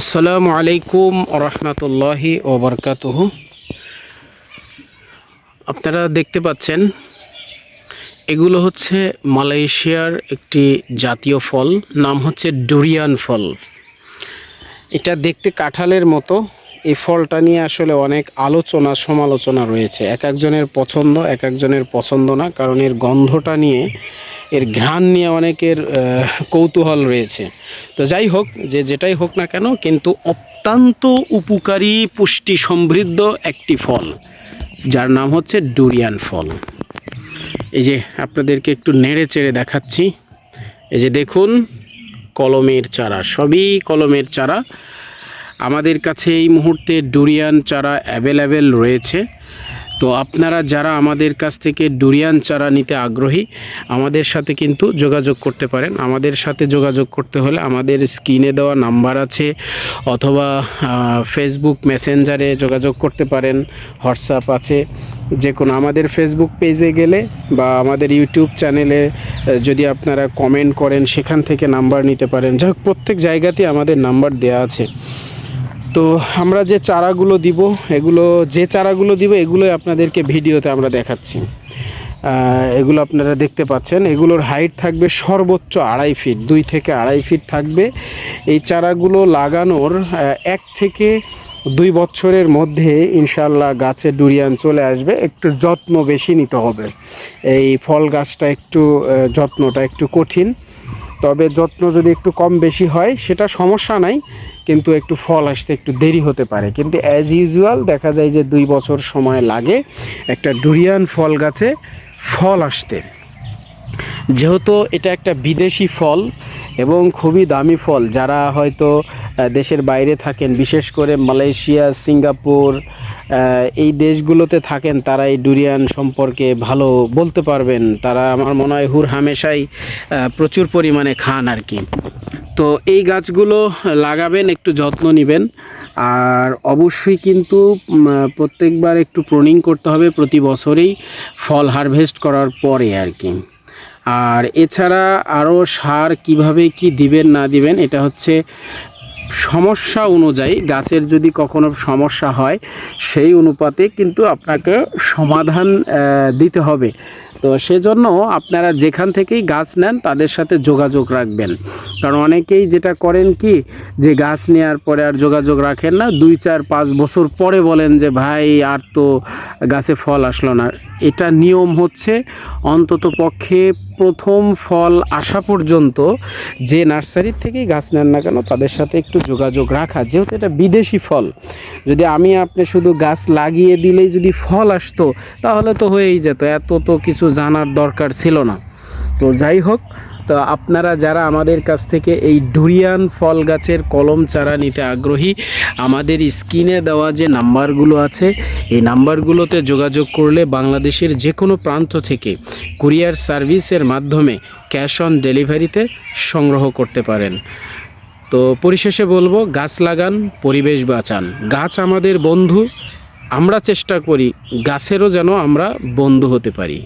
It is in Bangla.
আসসালামু আলাইকুম রহমতুল্লাহি ওবরকাতুহ। আপনারা দেখতে পাচ্ছেন, এগুলো হচ্ছে মালয়েশিয়ার একটি জাতীয় ফল, নাম হচ্ছে ডুরিয়ান ফল। এটা দেখতে কাঁঠালের মতো। এই ফলটা নিয়ে আসলে অনেক আলোচনা, সমালোচনা রয়েছে। এক একজনের পছন্দ, এক একজনের পছন্দ না, কারণ এর গন্ধটা নিয়ে এর ঘ্রাণ নিয়ে অনেকের কৌতূহল রয়েছে। তো যাই হোক, যে যেটাই হোক না কেন, কিন্তু অত্যন্ত উপকারী, পুষ্টি সমৃদ্ধ একটি ফল, যার নাম হচ্ছে ডুরিয়ান ফল। এই যে আপনাদেরকে একটু নেড়ে চেড়ে দেখাচ্ছি। এই যে দেখুন, কলমের চারা, সবই কলমের চারা। আমাদের কাছে এই মুহূর্তে ডুরিয়ান চারা অ্যাভেলেবেল রয়েছে। তো আপনারা যারা আমাদের কাছ থেকে ডুরিয়ান চারা নিতে আগ্রহী, আমাদের সাথে কিন্তু যোগাযোগ করতে পারেন। আমাদের সাথে যোগাযোগ করতে হলে আমাদের স্ক্রিনে দেওয়া নাম্বার আছে, অথবা ফেসবুক মেসেঞ্জারে যোগাযোগ করতে পারেন হোয়াটসঅ্যাপ আছে। যে কোনো আমাদের ফেসবুক পেজে গেলে বা আমাদের ইউটিউব চ্যানেলে যদি আপনারা কমেন্ট করেন, সেখান থেকে নাম্বার নিতে পারেন। যাই হোক প্রত্যেক জায়গাতেই আমাদের নাম্বার দেওয়া আছে। তো আমরা যে চারাগুলো দিব, এগুলো, যে চারাগুলো দিব, এগুলোই আপনাদেরকে ভিডিওতে আমরা দেখাচ্ছি। এগুলো আপনারা দেখতে পাচ্ছেন। এগুলোর হাইট থাকবে সর্বোচ্চ আড়াই ফিট দুই থেকে আড়াই ফিট থাকবে। এই চারাগুলো লাগানোর এক থেকে দুই বছরের মধ্যে ইনশাল্লাহ গাছে ডুরিয়ান চলে আসবে। একটু যত্ন বেশি নিতে হবে। এই ফল গাছটা একটু যত্নটা একটু কঠিন। তবে যত্ন যদি একটু কম বেশি হয়, সেটা সমস্যা নাই, কিন্তু একটু ফল আসতে একটু দেরি হতে পারে। কিন্তু অ্যাজ ইউজুয়াল দেখা যায় যে দুই বছর সময় লাগে একটা ডুরিয়ান ফল গাছে ফল আসতে। যেহেতু এটা একটা বিদেশি ফল এবং খুবই দামি ফল, যারা হয়তো দেশের বাইরে থাকেন, বিশেষ করে মালয়েশিয়া, সিঙ্গাপুর এই দেশগুলোতে থাকেন, তারা এই ডুরিয়ান সম্পর্কে ভালো বলতে পারবেন। তারা আমার মনে হয় হুর হামেশাই প্রচুর পরিমাণে খান আর কি। তো এই গাছগুলো লাগাবেন, একটু যত্ন নেবেন। আর অবশ্যই কিন্তু প্রত্যেকবার একটু প্রুনিং করতে হবে প্রতি বছরেই ফল হারভেস্ট করার পরে আর কি। আর এছাড়া আরও সার কীভাবে কি দিবেন, না দিবেন, এটা হচ্ছে সমস্যা অনুযায়ী গাছের যদি কখনো সমস্যা হয় সেই অনুপাতে কিন্তু আপনাকে সমাধান দিতে হবে। তো সেজন্য আপনারা যেখান থেকেই গাছ নেন, তাদের সাথে যোগাযোগ রাখবেন। কারণ অনেকেই যেটা করেন কি, যে গাছ নেওয়ার পরে আর যোগাযোগ রাখেন না, দুই, চার, পাঁচ বছর পরে বলেন যে, ভাই, আর তো গাছে ফল আসলো না। এটা নিয়ম হচ্ছে অন্তত পক্ষে প্রথম ফল আসা পর্যন্ত যে নার্সারির থেকেই গাছ নেন না কেন, তাদের সাথে একটু যোগাযোগ রাখা। যেহেতু এটা বিদেশি ফল, যদি আমি আপনি শুধু গাছ লাগিয়ে দিলেই যদি ফল আসতো, তাহলে তো হয়েই যেত। এত তো কিছু জানার দরকার ছিল না। তো যাই হোক, তো আপনারা যারা আমাদের কাছ থেকে এই ডুরিয়ান ফল গাছের কলম চারা নিতে আগ্রহী, আমাদের স্ক্রিনে দেওয়া যে নাম্বারগুলো আছে, এই নাম্বারগুলোতে যোগাযোগ করলে বাংলাদেশের যে কোনো প্রান্ত থেকে কুরিয়ার সার্ভিসের মাধ্যমে ক্যাশ অন ডেলিভারিতে সংগ্রহ করতে পারেন। তো পরিশেষে বলব, গাছ লাগান, পরিবেশ বাঁচান। গাছ আমাদের বন্ধু, আমরা চেষ্টা করি গাছেরও যেন আমরা বন্ধু হতে পারি।